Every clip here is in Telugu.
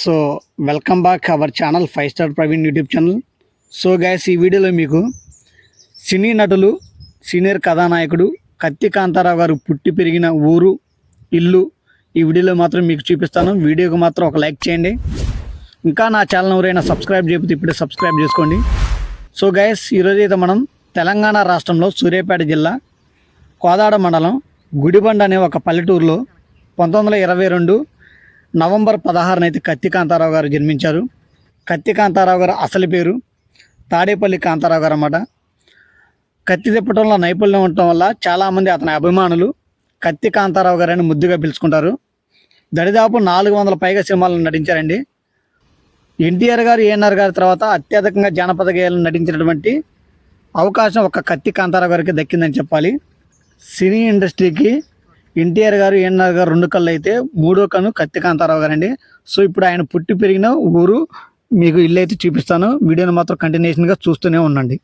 So welcome back our channel five star Praveen YouTube channel. So guys ఈ వీడియోలో మీకు సినీ నటులు సీనియర్ కథానాయకుడు కత్తి కాంతారావు గారు పుట్టి పెరిగిన ఊరు ఇల్లు ఈ వీడియోలో మాత్రం మీకు చూపిస్తాను. వీడియోకి మాత్రం ఒక లైక్ చేయండి. ఇంకా నా ఛానల్ ఎవరైనా సబ్స్క్రైబ్ చేయకపోతే ఇప్పుడే సబ్స్క్రైబ్ చేసుకోండి. సో గైస్ ఈరోజు అయితే మనం తెలంగాణ రాష్ట్రంలో సూర్యాపేట జిల్లా కోదాడ మండలం గుడిబండ అనే ఒక పల్లెటూరులో పంతొమ్మిది వందల ఇరవై రెండు నవంబర్ పదహారున అయితే కత్తి కాంతారావు గారు జన్మించారు. కత్తి కాంతారావు గారు అసలు పేరు తాడేపల్లి కాంతారావు గారు అన్నమాట. కత్తి తిప్పటంలో నైపుణ్యం ఉండటం వల్ల చాలామంది అతని అభిమానులు కత్తి కాంతారావు గారని ముద్దుగా పిలుచుకుంటారు. దరిదాపు నాలుగు వందల పైగా సినిమాలను నటించారండి. ఎన్టీఆర్ గారు ఏఎన్ఆర్ గారి తర్వాత అత్యధికంగా జానపద గేయాలను నటించినటువంటి అవకాశం ఒక కత్తి కాంతారావు గారికి దక్కిందని చెప్పాలి. సినీ ఇండస్ట్రీకి ఎన్టీఆర్ గారు ఎన్ఆర్ గారు రెండు కళ్ళు అయితే మూడో కన్ను కత్తి కాంతారావు గారండి. సో ఇప్పుడు ఆయన పుట్టి పెరిగిన ఊరు మీకు ఇల్లు అయితే చూపిస్తాను. వీడియోని మాత్రం కంటిన్యూషన్గా చూస్తూనే ఉండండి.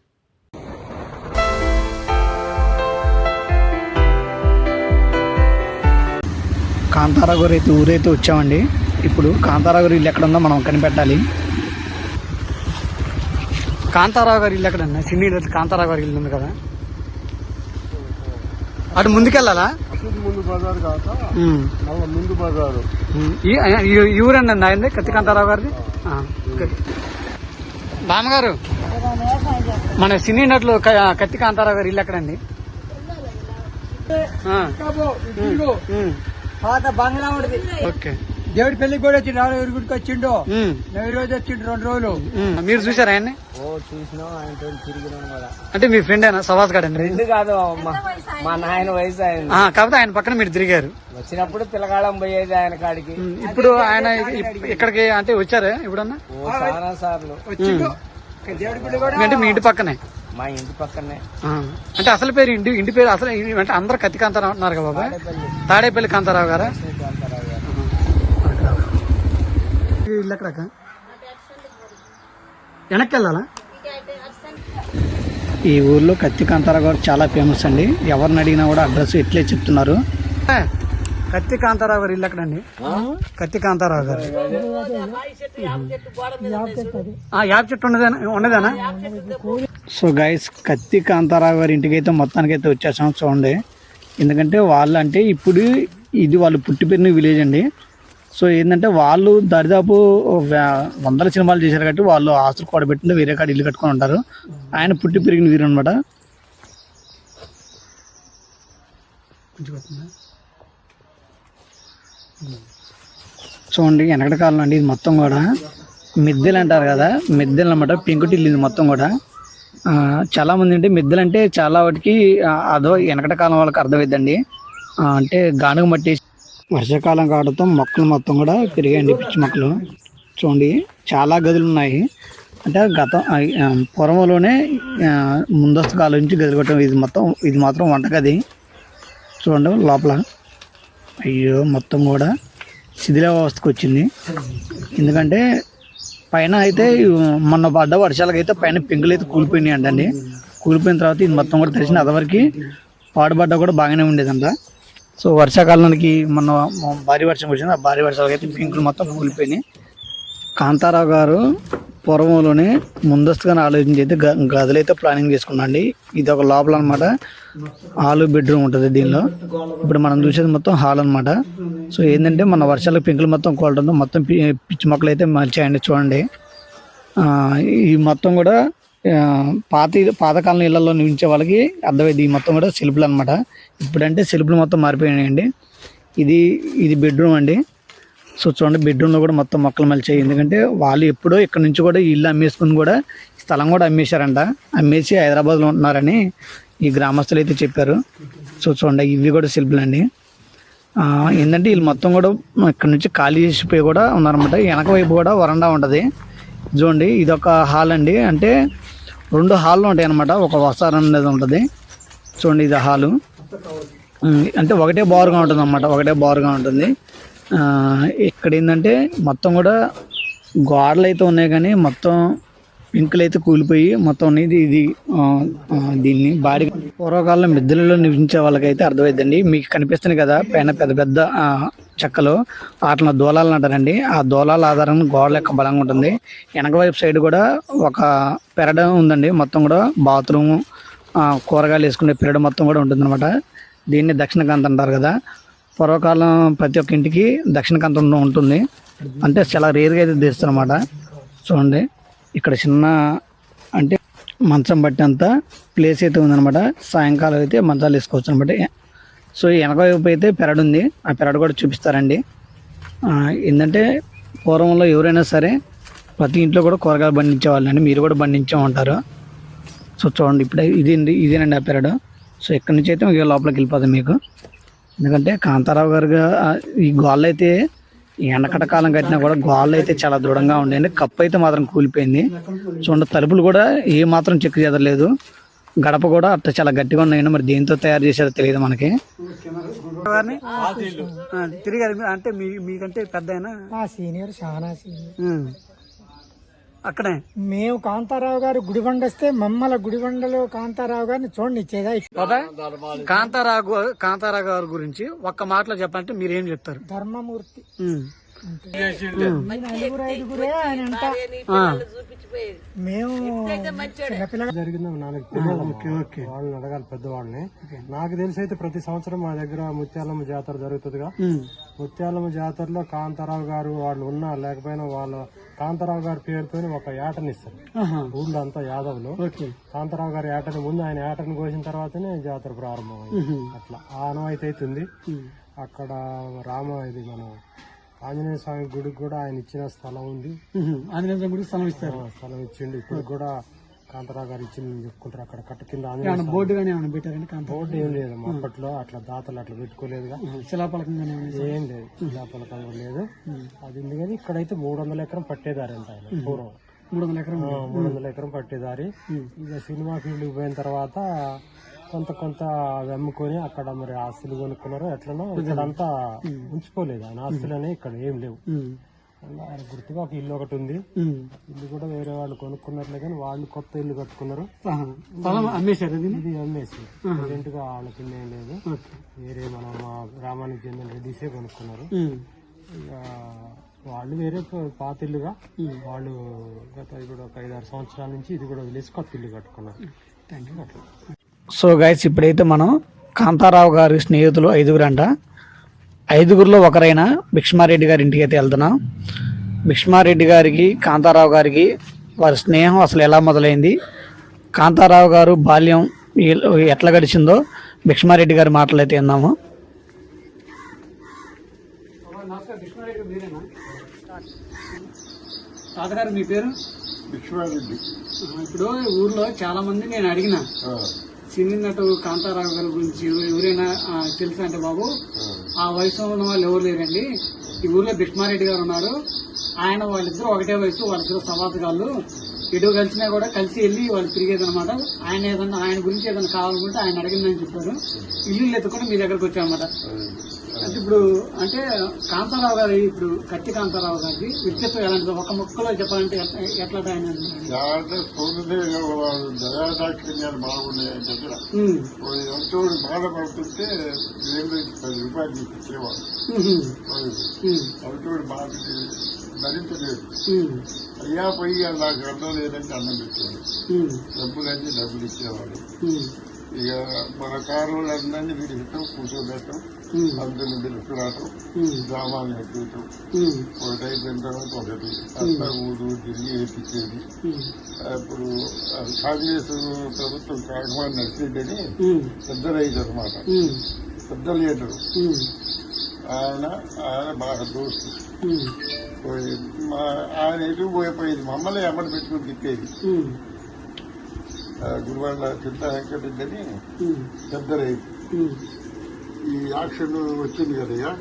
కాంతారావు గారు అయితే ఊరైతే వచ్చామండి. ఇప్పుడు కాంతారావు గారు ఇల్లు ఎక్కడ ఉందో మనం కనిపెట్టాలి. కాంతారావు గారి ఇల్లు ఎక్కడన్నా? సినీ కాంతారావు గారి ఇల్లు ఉంది కదా. అటు ముందుకెళ్ళాలా? అసలు ముందు బజార్ కాక ఉమ్. మళ్ళీ ముందు బజారు. ఉమ్. ఈ- ఈ- ఈ ఊరండి అండి ఆయనది? కత్తి కాంతారావు గారిది. బామ్మగారు మన సినీ నటులు క- కత్తి కాంతారావు గారి ఇల్లు ఎక్కడండి. పాత బంగ్లా ఓకే. దేవుడి పెళ్ళికి కూడా వచ్చిండు రావు గుడికి వచ్చిండు. ఈ రోజు వచ్చిండు రెండు రోజులు. మీరు చూసారా ఆయన్ని? ఓ చూసినాం ఆయనతో తిరిగినాం కూడా అంటే మీ ఫ్రెండ్ అయినా సవాస్ గాడండి రెండు కాదు మా నాయన వయసు ఆయన ఆ, కాకపోతే ఆయన పక్కన మీరు తిరిగారు. వచ్చినప్పుడు పిల్లగాళం పోయేది ఆయన కాడికి. ఇప్పుడు ఆయన ఇక్కడికి అంటే వచ్చారా ఇప్పుడన్నా? ఓ చాలా సార్లు. పెళ్ళి అంటే మీ ఇంటి పక్కనే? మా ఇంటి పక్కనే. అంటే అసలు పేరు ఇంటి ఇంటి పేరు అసలు అంటే అందరు కత్తి కాంతారావు అంటున్నారు కదా బాబా తాడేపల్లి. కాంతారావు గారా? గారు. ఇల్లు ఎక్కడక్క వెనక్కి వెళ్ళాలా ఈ ఊర్లో కత్తి కాంతారావు గారు చాలా ఫేమస్ అండి. ఎవరిని అడిగినా కూడా అడ్రస్ ఇట్లే చెప్తున్నారు. కత్తి కాంతారావు గారు ఇల్లు ఎక్కడండి కత్తి కాంతారావు గారు. యాప్ చెట్టు ఉన్నదేనా? ఉన్నదేనా? సో గైస్ కత్తి కాంతారావు గారి ఇంటికి అయితే మొత్తానికి అయితే వచ్చేసాం చూడండి. ఎందుకంటే వాళ్ళు అంటే ఇప్పుడు ఇది వాళ్ళు పుట్టి పెరిగిన విలేజ్ అండి. సో ఏంటంటే వాళ్ళు దరిదాపు వందల సినిమాలు చేశారు కాబట్టి వాళ్ళు ఆస్తులు కూడబెట్టింది వేరే కాడ ఇల్లు కట్టుకొని ఉంటారు. ఆయన పుట్టి పెరిగిన వీరు అనమాట చూడండి వెనకటి కాలం అండి ఇది మొత్తం కూడా. మిద్దెలు అంటారు కదా మిద్దెలు అనమాట పెంకుటిల్లు ఇది మొత్తం కూడా. ఆ, చాలా మంది అంటే మిద్దెలు అంటే చాలా వాటికి అదో వెనకటి కాలం వాళ్ళకి అర్థమైద్దండి. అంటే గానుగ మట్టి వర్షాకాలం కావడంతో మొక్కలు మొత్తం కూడా పెరిగాయండి పిచ్చి మొక్కలు. చూడండి చాలా గదులు ఉన్నాయి. అంటే గతం పూర్వంలోనే ముందస్తు కాలం నుంచి గదులు కొట్టడం ఇది మొత్తం ఇది మాత్రం వంటగది. చూడండి లోపల. అయ్యో మొత్తం కూడా శిథిలావస్థకు వచ్చింది. ఎందుకంటే పైన అయితే మొన్న పడ్డ వర్షాలకు అయితే పైన పెంకులు అయితే కూలిపోయినాయి అంటండి కూలిపోయిన తర్వాత ఇది మొత్తం కూడా తెలిసిన అదవరకు పాడుపడ్డ కూడా బాగానే ఉండేదంట. సో వర్షాకాలానికి మొన్న భారీ వర్షం వచ్చింది ఆ భారీ వర్షాలకైతే అయితే పెంకులు మొత్తం కూలిపోయినాయి. కాంతారావు గారు పూర్వంలోనే ముందస్తుగా ఆలోచించి అయితే గ- గదులు అయితే ప్లానింగ్ చేసుకున్నాండి. ఇది ఒక లోపల అనమాట హాల్ బెడ్రూమ్ ఉంటుంది దీనిలో. ఇప్పుడు మనం చూసేది మొత్తం హాల్ అన్నమాట. సో ఏంటంటే మన వర్షాలకు పెంకులు మొత్తం కోలడంతో మొత్తం పి- పిచ్చి మొక్కలు అయితే మలిచాయండి చూడండి. ఈ మొత్తం కూడా పాత పాతకాలం ఇళ్ళలో నిలిచే వాళ్ళకి అర్థమైంది. ఈ మొత్తం కూడా సెల్ఫ్లు అనమాట ఇప్పుడంటే సెల్ఫ్లు మొత్తం మారిపోయినాయండి. ఇది ఇది బెడ్రూమ్ అండి. సో చూడండి బెడ్రూమ్లో కూడా మొత్తం మొక్కలు మలిచాయి. ఎందుకంటే వాళ్ళు ఎప్పుడో ఇక్కడ నుంచి కూడా ఇల్లు అమ్మేసుకుని కూడా స్థలం కూడా అమ్మేశారంట. అమ్మేసి హైదరాబాద్లో ఉంటున్నారని ఈ గ్రామస్తులు అయితే చెప్పారు. సో చూడండి ఇవి కూడా సెల్ఫ్లు అండి. ఏంటంటే వీళ్ళు మొత్తం కూడా ఇక్కడ నుంచి ఖాళీ చేసిపోయి కూడా ఉన్నారనమాట వెనక వైపు కూడా వరండా ఉంటుంది. చూడండి ఇది ఒక హాల్ అండి. అంటే రెండు హాల్లో ఉంటాయి అనమాట ఒక వసారం అనేది ఉంటుంది. చూడండి ఇది హాలు. అంటే ఒకటే బారుగా ఉంటుంది అనమాట ఒకటే బారుగా ఉంటుంది. ఇక్కడ ఏంటంటే మొత్తం కూడా గోడలు అయితే ఉన్నాయి కానీ మొత్తం పింకులు అయితే కూలిపోయి మొత్తం అనేది ఇది దీన్ని బాడీ పూర్వకాలంలో మిద్దెలలో నివసించే వాళ్ళకైతే అర్థమైందండి. మీకు కనిపిస్తుంది కదా పైన పెద్ద పెద్ద చెక్కలు వాటిని దూలాలు అంటారండి. ఆ దూలాల ఆధారంగా గోడల యొక్క బలంగా ఉంటుంది. వెనక వైపు సైడ్ కూడా ఒక పెరడ ఉందండి. మొత్తం కూడా బాత్రూమ్ కూరగాయలు వేసుకునే పెరడు మొత్తం కూడా ఉంటుందన్నమాట. దీన్ని దక్షిణకాంత అంటారు కదా. పూర్వకాలం ప్రతి ఒక్క ఇంటికి దక్షిణకాంతం ఉంటుంది. అంటే చాలా రేర్గా అయితే తీస్తారన్నమాట చూడండి. ఇక్కడ చిన్న అంటే మంచం బట్టి అంత ప్లేస్ అయితే ఉందన్నమాట. సాయంకాలం అయితే మంచాలు వేసుకోవచ్చు అనమాట సో వెనక వైపు అయితే పెరడు ఉంది. ఆ పెరడు కూడా చూపిస్తారండి. ఏంటంటే పూర్వంలో ఎవరైనా సరే ప్రతి ఇంట్లో కూడా కూరగాయలు పండించే వాళ్ళండి మీరు కూడా పండించే ఉంటారు. సో చూడండి ఇప్పుడు ఇది ఇదేనండి ఆ పెరడు. సో ఇక్కడ నుంచి అయితే ఇక లోపలికి వెళ్ళిపోతుంది మీకు. ఎందుకంటే కాంతారావు గారు ఈ గోళ్ళు అయితే ఎండకట కాలం కట్టినా కూడా గోళ్ళు అయితే చాలా దృఢంగా ఉండేయండి. కప్పు అయితే మాత్రం కూలిపోయింది. చూడండి తలుపులు కూడా ఏ మాత్రం చెక్కు చెదరలేదు గడప కూడా అట్లా చాలా గట్టిగా ఉన్నాయండి. మరి దేంతో తయారు చేశారో తెలియదు మనకి. తిరిగారు. అంటే మీ మీకంటే పెద్ద ఆ సీనియర్ చాలా సీనియర్. అక్కడే? మేము కాంతారావు గారు గుడిబండ వస్తే మమ్మల గుడిబండలో కాంతారావు గారిని చూడండి ఇచ్చేదా? కాంతారావు కాంతారావు గారి గురించి ఒక్క మాటలో చెప్పాలంటే మీరు ఏం చెప్తారు? ధర్మమూర్తి. వాళ్ళని అడగాలి పెద్దవాళ్ళని. నాకు తెలిసి అయితే ప్రతి సంవత్సరం మా దగ్గర ముత్యాలమ్మ జాతర జరుగుతుందిగా. ముత్యాలమ్మ జాతరలో కాంతారావు గారు వాళ్ళు ఉన్నా లేకపోయినా వాళ్ళ కాంతారావు గారి పేరుతో ఒక ఏటని ఇస్తారు. ఊళ్ళో అంతా యాదవులు. ఓకే. కాంతారావు గారి ఏటని ముందు ఆయన ఏటని కోసిన తర్వాతనే జాతర ప్రారంభమైంది. అట్లా. ఆ అనవాయితీ అవుతుంది. అక్కడ రామ ఇది మన ఆంజనేయ స్వామి గుడికి కూడా ఆయన ఇచ్చిన స్థలం ఉంది. ఆంజనేయ గుడికి స్థలం ఇస్తారు. స్థలం ఇచ్చిండు. ఇప్పుడు కూడా కాంతారావు గారు ఇచ్చింది చెప్పుకుంటారు. అక్కడ కట్ట కింద స్వామి బోర్డు కానీ ఏమైనా పెట్టారండి బోర్డు ఏం లేదు అప్పట్లో. అట్లా దాతలు అట్లా పెట్టుకోలేదుగా శిలాపలకం ఏం లేదు. శిలాఫలకం కూడా లేదు. అది ఉంది కానీ ఇక్కడైతే మూడు వందల ఎకరం పట్టేదారంట ఆయన పూర్వం. మూడు వందల ఎకరం మూడు వందల ఎకరం పట్టేదారి. ఇక సినిమా ఫీల్డ్ పోయిన తర్వాత కొంత కొంత అవి అమ్ముకొని అక్కడ మరి ఆస్తులు కొనుక్కున్నారు ఎట్లనో ఇక్కడంతా ఉంచుకోలేదు ఆయన ఆస్తులనే ఇక్కడ ఏం లేవు. ఆయన గుర్తుగా ఒక ఇల్లు ఒకటి ఉంది. ఇల్లు కూడా వేరే వాళ్ళు కొనుక్కున్నట్లే కానీ వాళ్ళు కొత్త ఇల్లు కట్టుకున్నారు. అమ్మేశారు ఇది అమ్మేసి ప్రజెంట్గా వాళ్ళ కింద ఏం లేదు. వేరే మన గ్రామానికి చెందిన రెడ్డిసే కొనుక్కున్నారు. ఇక వాళ్ళు వేరే పాత ఇల్లుగా వాళ్ళు గత ఇప్పుడు ఒక ఐదారు సంవత్సరాల నుంచి ఇది కూడా వదిలేసి కొత్త ఇల్లు కట్టుకున్నారు. అట్లా. సో గైస్ ఇప్పుడైతే మనం కాంతారావు గారి స్నేహితులు ఐదుగురు అంట. ఐదుగురిలో ఒకరైన భిక్ష్మారెడ్డి గారి ఇంటికి అయితే వెళ్తున్నాం. భిక్ష్మారెడ్డి గారికి కాంతారావు గారికి వారి స్నేహం అసలు ఎలా మొదలైంది? కాంతారావు గారు బాల్యం ఎట్లా గడిచిందో భిక్ష్మారెడ్డి గారి మాటలు అయితే విన్నాము తాతగారు మీ పేరు? ఇప్పుడు ఊర్లో చాలా మంది నేను అడిగిన. సినీ నటు కాంతారావు గారి గురించి ఎవ- ఎవరైనా తెలుసా అంటే బాబు? ఆ. వయసులో ఉన్న వాళ్ళు ఎవరు లేరండి? ఈ ఊర్లో భిష్మారెడ్డి గారు ఉన్నారు. ఆయన వాళ్ళిద్దరూ ఒకటే వయసు వాళ్ళిద్దరు సవాతగాళ్ళు ఎటు కలిసినా కూడా కలిసి వెళ్ళి వాళ్ళు తిరిగేది అనమాట ఆయన ఏదన్నా ఆయన గురించి ఏదైనా కావాలనుకుంటే ఆయన అడిగిందని చెప్పారు. ఇల్లు ఎత్తుకొని మీ దగ్గరకు వచ్చారన్నమాట అంటే ఇప్పుడు అంటే కాంతారావు గారి ఇప్పుడు కత్తి కాంతారావు గారికి వ్యక్తిత్వం ఎలాంటిది ఒక ముక్కలో చెప్పాలంటే ఎట్లా- ఆయన దయాదాక్షిణ్యాలు బాగున్నాయి దగ్గర బాధపడుతుంటే పది రూపాయలు ఇచ్చేవాడు బాధ భరించలేదు అయ్యా పోయి నాకు అర్థం లేదంటే అన్నం పెట్టేవాడు ఉమ్, డబ్బులన్నీ డబ్బులు ఇచ్చేవాడు ఇక మన కారు అందరినీ పిలుస్తాం కూర్చోబెట్టం ఉమ్, అందరిని గ్రామాలను ఎక్కడం ఉమ్, ఒకటి అయిపోయిన తర్వాత ఒకటి. అట్లా ఊరు తిరిగి వేపించేది ఉమ్, అప్పుడు కాంగ్రెస్ ప్రభుత్వం కాకమాని నడిచిందని ఉమ్, పెద్ద రైతు అనమాట ఉమ్, పెద్ద లీడరు ఆయన ఆయన బాగా దోస్తు. ఉమ్, పోయి మా ఆయన ఎటు పోయిపోయేది? మమ్మల్ని ఎమ్మడి పెట్టుకుని తిప్పేది గురువాళ్ళ చింత వెంకటరెడ్డి అని ఉమ్, పెద్ద రైతు ఉమ్, ఈ యాక్షన్ వచ్చింది కదయ్యా?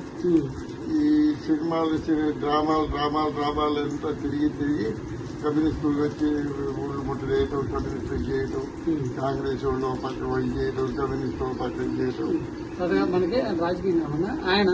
ఈ సినిమాలు డ్రామాలు డ్రామాలు డ్రామాలు అంతా తిరిగి తిరిగి కమ్యూనిస్టులు వచ్చి ఊళ్ళు ముట్టు చేయటం కమ్యూనిస్టులు చేయటం. కాంగ్రెస్ వాళ్ళు ఒక పక్క పోయి చేయటం కమ్యూనిస్ట్ ఒక పక్క చేయటం. అదే మనకి రాజకీయం ఆయన